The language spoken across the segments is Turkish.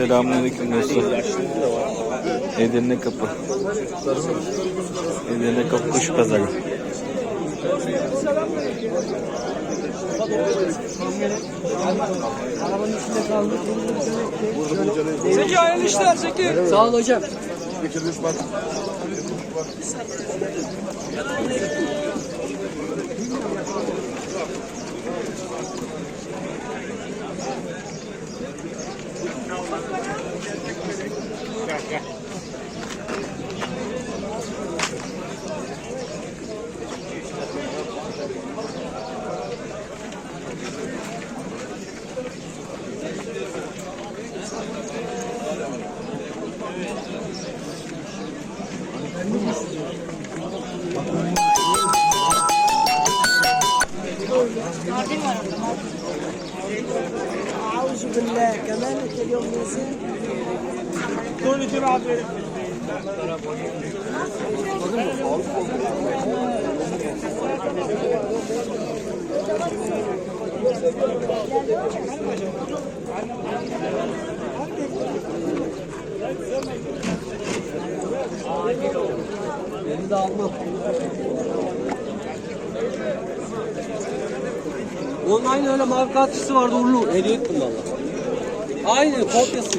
Selamünaleyküm dostlar. Edirne Kapı. Edirne Kapı Kuş Pazarı. Zeki hayırlı işler Zeki. Sağ ol hocam. أعوذ بالله كمان اليوم نزل Beni De alma. Onun aynı öyle markatçısı vardı Urlu. Hediye ettim valla. Aynı kopyası.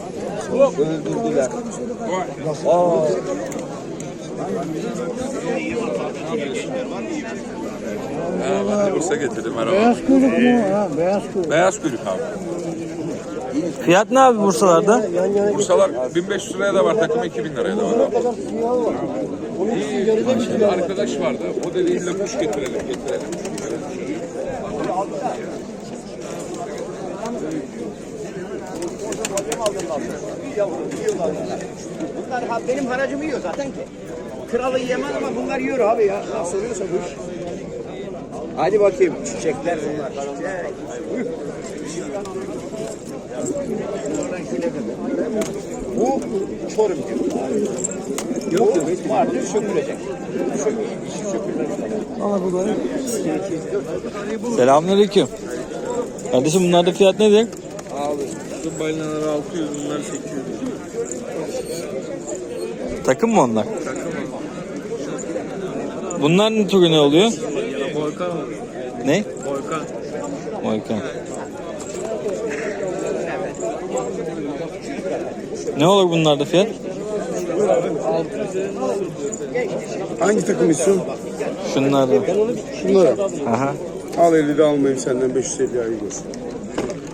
Öldürdüler. Aa. Ha, Bursa getirdim merhaba. Beyaz kuyruk mu? Ha, beyaz kuyruk. Beyaz kuyruk abi. Fiyat ne abi Bursalarda? Bursalar 1500 liraya da var takım 2000 liraya da var. abi. İyi, bir arkadaş vardı. O dedi illa kuş getirelim getirelim. Bunlar ha- benim haracımı yiyor zaten ki. Kralı yemez ama bunlar yiyor abi ya. Nasıl oluyorsa bu iş. Hadi bakayım çiçekler bunlar. Bu çorum diyor. Yok yok. Vardır sökülecek. Selamünaleyküm. Kardeşim bunlarda fiyat nedir? Şu balinalar 600 bunlar 800. Takım mı onlar? Bunların türü ne oluyor? Volkan Ne? Volkan. Volkan. Ne olur bunlarda fiyat? Hangi takım istiyorsun? Şunlarda. Şunlara. Aha. Al 50'de almayayım senden 550 ayı görsün.